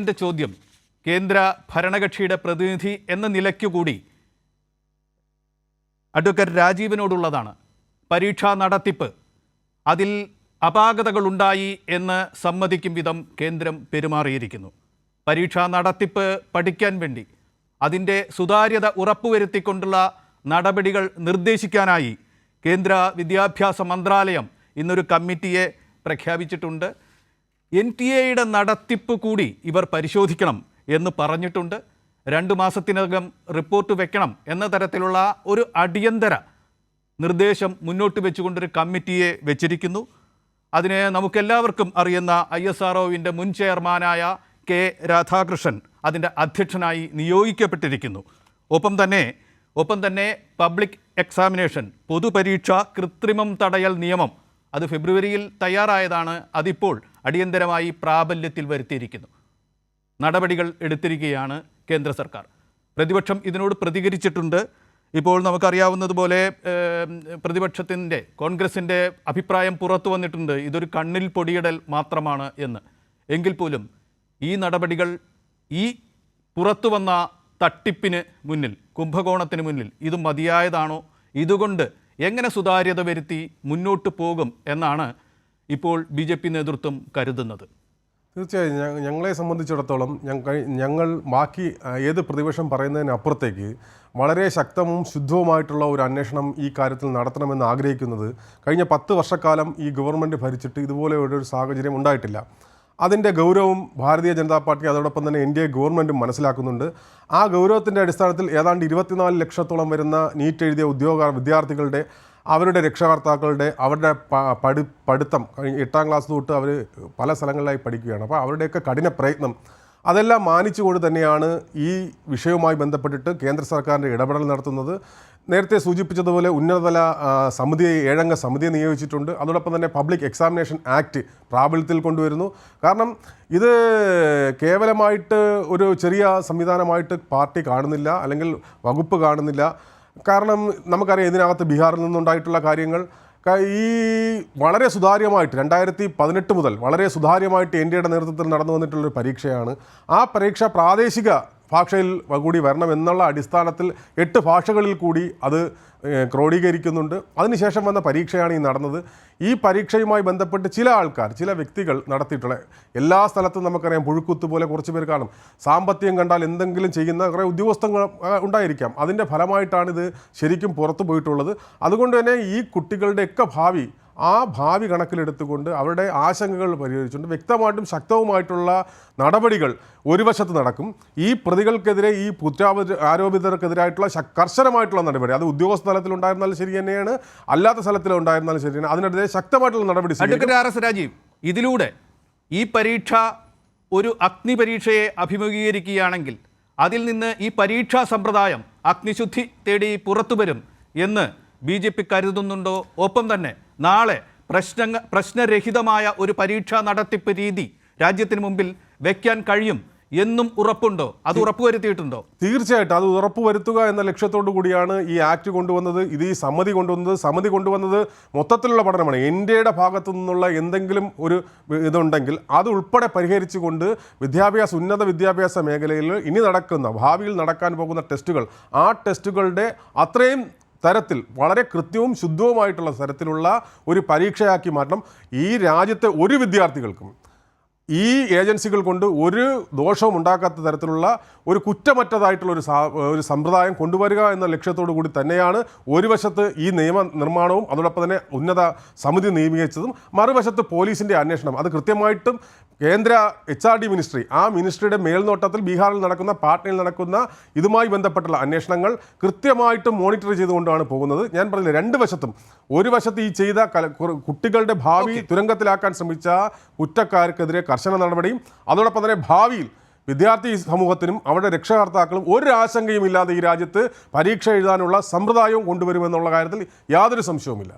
എന്റെ ചോദ്യം കേന്ദ്ര ഭരണകക്ഷിയുടെ പ്രതിനിധി എന്ന നിലയ്ക്കുകൂടി അഡ്വക്കേറ്റ് രാജീവിനോടുള്ളതാണ്. പരീക്ഷാ നടത്തിപ്പ് അതിൽ അപാകതകളുണ്ടായി എന്ന് സമ്മതിക്കും വിധം കേന്ദ്രം പെരുമാറിയിരിക്കുന്നു. പരീക്ഷാ നടത്തിപ്പ് പഠിക്കാൻ വേണ്ടി അതിന്റെ സുതാര്യത ഉറപ്പുവരുത്തിക്കൊണ്ടുള്ള നടപടികൾ നിർദ്ദേശിക്കാനായി കേന്ദ്ര വിദ്യാഭ്യാസ മന്ത്രാലയം ഇന്നൊരു കമ്മിറ്റിയെ പ്രഖ്യാപിച്ചിട്ടുണ്ട്. എൻ ടി എയുടെ നടത്തിപ്പ് കൂടി ഇവർ പരിശോധിക്കണം എന്ന് പറഞ്ഞിട്ടുണ്ട്. രണ്ട് മാസത്തിനകം റിപ്പോർട്ട് വെക്കണം എന്ന തരത്തിലുള്ള ഒരു അടിയന്തര നിർദ്ദേശം മുന്നോട്ട് വെച്ചുകൊണ്ടൊരു കമ്മിറ്റിയെ വെച്ചിരിക്കുന്നു. അതിനെ നമുക്കെല്ലാവർക്കും അറിയുന്ന ഐ എസ് ആർ മുൻ ചെയർമാനായ കെ രാധാകൃഷ്ണൻ അതിന്റെ അധ്യക്ഷനായി നിയോഗിക്കപ്പെട്ടിരിക്കുന്നു. ഒപ്പം തന്നെ ഒപ്പം തന്നെ പബ്ലിക് എക്സാമിനേഷൻ പൊതുപരീക്ഷ കൃത്രിമം തടയൽ നിയമം അത് ഫെബ്രുവരിയിൽ തയ്യാറായതാണ് അതിപ്പോൾ അടിയന്തരമായി പ്രാബല്യത്തിൽ വരുത്തിയിരിക്കുന്നു. നടപടികൾ എടുത്തിരിക്കുകയാണ് കേന്ദ്ര സർക്കാർ. പ്രതിപക്ഷം ഇതിനോട് പ്രതികരിച്ചിട്ടുണ്ട്. ഇപ്പോൾ നമുക്കറിയാവുന്നതുപോലെ പ്രതിപക്ഷത്തിന്റെ കോൺഗ്രസിന്റെ അഭിപ്രായം പുറത്തു വന്നിട്ടുണ്ട്. ഇതൊരു കണ്ണിൽ പൊടിയിടൽ മാത്രമാണ് എന്ന്. എങ്കിൽ പോലും ഈ നടപടികൾ ഈ പുറത്തു വന്ന തട്ടിപ്പിന് മുന്നിൽ കുംഭകോണത്തിന് മുന്നിൽ ഇത് മതിയായതാണോ? ഇതുകൊണ്ട് എങ്ങനെ സുതാര്യത വരുത്തി മുന്നോട്ട് പോകും എന്നാണ് ഇപ്പോൾ ബി ജെ പി നേതൃത്വം കരുതുന്നത്. തീർച്ചയായും ഞങ്ങളെ സംബന്ധിച്ചിടത്തോളം ഞങ്ങൾ ബാക്കി ഏത് പ്രതിപക്ഷം പറയുന്നതിനപ്പുറത്തേക്ക് വളരെ ശക്തവും ശുദ്ധവുമായിട്ടുള്ള ഒരു അന്വേഷണം ഈ കാര്യത്തിൽ നടത്തണമെന്ന് ആഗ്രഹിക്കുന്നത് കഴിഞ്ഞ പത്ത് വർഷക്കാലം ഈ ഗവൺമെന്റ് ഭരിച്ചിട്ട് ഇതുപോലെ ഒരു സാഹചര്യം ഉണ്ടായിട്ടില്ല. അതിന്റെ ഗൗരവം ഭാരതീയ ജനതാ പാർട്ടി അതോടൊപ്പം തന്നെ ഇന്ത്യ ഗവൺമെന്റും മനസ്സിലാക്കുന്നുണ്ട്. ആ ഗൗരവത്തിന്റെ അടിസ്ഥാനത്തിൽ ഏതാണ്ട് ഇരുപത്തിനാല് ലക്ഷത്തോളം വരുന്ന നീറ്റ് എഴുതിയ ഉദ്യോഗ വിദ്യാർത്ഥികളുടെ അവരുടെ രക്ഷകർത്താക്കളുടെ അവരുടെ പഠി പഠിത്തം എട്ടാം ക്ലാസ് തൊട്ട് അവർ പല സ്ഥലങ്ങളിലായി പഠിക്കുകയാണ്. അപ്പോൾ അവരുടെയൊക്കെ കഠിന പ്രയത്നം അതെല്ലാം മാനിച്ചുകൊണ്ട് തന്നെയാണ് ഈ വിഷയവുമായി ബന്ധപ്പെട്ടിട്ട് കേന്ദ്ര സർക്കാരിന്റെ ഇടപെടൽ നടത്തുന്നത്. നേരത്തെ സൂചിപ്പിച്ചതുപോലെ ഉന്നതതല സമിതിയെ ഏഴംഗ സമിതിയെ നിയോഗിച്ചിട്ടുണ്ട്. അതോടൊപ്പം തന്നെ പബ്ലിക് എക്സാമിനേഷൻ ആക്ട് പ്രാബല്യത്തിൽ കൊണ്ടുവരുന്നു. കാരണം ഇത് കേവലമായിട്ട് ഒരു ചെറിയ സംവിധാനമായിട്ട് പാർട്ടി കാണുന്നില്ല അല്ലെങ്കിൽ വകുപ്പ് കാണുന്നില്ല. കാരണം നമുക്കറിയാം ഇതിനകത്ത് ബീഹാറിൽ നിന്നുണ്ടായിട്ടുള്ള കാര്യങ്ങൾ. ഈ വളരെ സുതാര്യമായിട്ട് രണ്ടായിരത്തി പതിനെട്ട് മുതൽ വളരെ സുതാര്യമായിട്ട് എൻ ഡി എയുടെ നേതൃത്വത്തിൽ നടന്നു വന്നിട്ടുള്ളൊരു പരീക്ഷയാണ്. ആ പരീക്ഷ പ്രാദേശിക ഭാഷയിൽ കൂടി വരണം എന്നുള്ള അടിസ്ഥാനത്തിൽ എട്ട് ഭാഷകളിൽ കൂടി അത് ക്രോഡീകരിക്കുന്നുണ്ട്. അതിനുശേഷം വന്ന പരീക്ഷയാണ് ഈ നടന്നത്. ഈ പരീക്ഷയുമായി ബന്ധപ്പെട്ട് ചില ആൾക്കാർ ചില വ്യക്തികൾ നടത്തിയിട്ടുള്ള എല്ലാ സ്ഥലത്തും നമുക്കറിയാം പുഴുക്കുത്ത് പോലെ കുറച്ച് പേർ കാണും. സാമ്പത്തികം കണ്ടാൽ എന്തെങ്കിലും ചെയ്യുന്ന കുറേ ഉദ്യോഗസ്ഥങ്ങൾ ആ, ഉണ്ടായിരിക്കാം. അതിന്റെ ഫലമായിട്ടാണിത് ശരിക്കും പുറത്തു പോയിട്ടുള്ളത്. അതുകൊണ്ട് തന്നെ ഈ കുട്ടികളുടെയൊക്കെ ഭാവി ആ ഭാവി കണക്കിലെടുത്തുകൊണ്ട് അവരുടെ ആശങ്കകൾ പരിഹരിച്ചുകൊണ്ട് വ്യക്തമായിട്ടും ശക്തവുമായിട്ടുള്ള നടപടികൾ ഒരു വശത്ത് നടക്കും. ഈ പ്രതികൾക്കെതിരെ ഈ കുറ്റാപ ആരോപിതർക്കെതിരായിട്ടുള്ള കർശനമായിട്ടുള്ള നടപടി. അത് ഉദ്യോഗസ്ഥ തലത്തിൽ ഉണ്ടായിരുന്നാലും ശരി തന്നെയാണ്. അല്ലാത്ത സ്ഥലത്തിൽ ഉണ്ടായിരുന്നാലും ശരി തന്നെ അതിനെതിരെ ശക്തമായിട്ടുള്ള നടപടി. അഡ്വക്കേറ്റ് രാജീവ് ഇതിലൂടെ ഈ പരീക്ഷ ഒരു അഗ്നി പരീക്ഷയെ അഭിമുഖീകരിക്കുകയാണെങ്കിൽ അതിൽ നിന്ന് ഈ പരീക്ഷാ സമ്പ്രദായം അഗ്നിശുദ്ധി തേടി പുറത്തു വരും എന്ന് ബി കരുതുന്നുണ്ടോ? ഒപ്പം തന്നെ നാളെ പ്രശ്ന പ്രശ്നരഹിതമായ ഒരു പരീക്ഷാ നടത്തിപ്പ് രീതി രാജ്യത്തിന് മുമ്പിൽ വെക്കാൻ കഴിയും എന്നും ഉറപ്പുണ്ടോ? അത് ഉറപ്പുവരുത്തിയിട്ടുണ്ടോ? തീർച്ചയായിട്ടും അത് ഉറപ്പുവരുത്തുക എന്ന ലക്ഷ്യത്തോടു കൂടിയാണ് ഈ ആക്ട് കൊണ്ടുവന്നത്. ഇത് ഈ സമിതി കൊണ്ടുവന്നത്. സമിതി കൊണ്ടുവന്നത് മൊത്തത്തിലുള്ള പഠനമാണ്. ഇന്ത്യയുടെ ഭാഗത്തു നിന്നുള്ള എന്തെങ്കിലും ഒരു ഇതുണ്ടെങ്കിൽ അത് ഉൾപ്പെടെ പരിഹരിച്ചുകൊണ്ട് വിദ്യാഭ്യാസ ഉന്നത വിദ്യാഭ്യാസ മേഖലയിൽ ഇനി നടക്കുന്ന ഭാവിയിൽ നടക്കാൻ പോകുന്ന ടെസ്റ്റുകൾ ആ ടെസ്റ്റുകളുടെ അത്രയും തരത്തിൽ വളരെ കൃത്യവും ശുദ്ധവുമായിട്ടുള്ള തരത്തിലുള്ള ഒരു പരീക്ഷയാക്കി മാറ്റണം. ഈ രാജ്യത്തെ ഒരു വിദ്യാർത്ഥികൾക്കും ഈ ഏജൻസികൾ കൊണ്ട് ഒരു ദോഷവും ഉണ്ടാക്കാത്ത തരത്തിലുള്ള ഒരു കുറ്റമറ്റതായിട്ടുള്ള ഒരു ഒരു സമ്പ്രദായം കൊണ്ടുവരിക എന്ന ലക്ഷ്യത്തോടു കൂടി തന്നെയാണ് ഒരു വശത്ത് ഈ നിയമ നിർമ്മാണവും അതോടൊപ്പം തന്നെ ഉന്നത സമിതി നിയമിച്ചതും മറുവശത്ത് പോലീസിന്റെ അന്വേഷണം. അത് കൃത്യമായിട്ടും കേന്ദ്ര എച്ച് ആർ ഡി മിനിസ്ട്രി ആ മിനിസ്ട്രിയുടെ മേൽനോട്ടത്തിൽ ബീഹാറിൽ നടക്കുന്ന പാട്നയിൽ നടക്കുന്ന ഇതുമായി ബന്ധപ്പെട്ടുള്ള അന്വേഷണങ്ങൾ കൃത്യമായിട്ടും മോണിറ്റർ ചെയ്തുകൊണ്ടാണ് പോകുന്നത്. ഞാൻ പറഞ്ഞില്ല രണ്ട് വശത്തും. ഒരു വശത്ത് ഈ ചെയ്ത കുട്ടികളുടെ ഭാവി തുരങ്കത്തിലാക്കാൻ ശ്രമിച്ച കുറ്റക്കാർക്കെതിരെ കർശന നടപടിയും അതോടൊപ്പം തന്നെ ഭാവിയിൽ വിദ്യാർത്ഥി സമൂഹത്തിനും അവരുടെ രക്ഷകർത്താക്കളും ഒരു ആശങ്കയും ഇല്ലാതെ ഈ രാജ്യത്ത് പരീക്ഷ എഴുതാനുള്ള സമ്പ്രദായവും കൊണ്ടുവരുമെന്നുള്ള കാര്യത്തിൽ യാതൊരു സംശയവുമില്ല.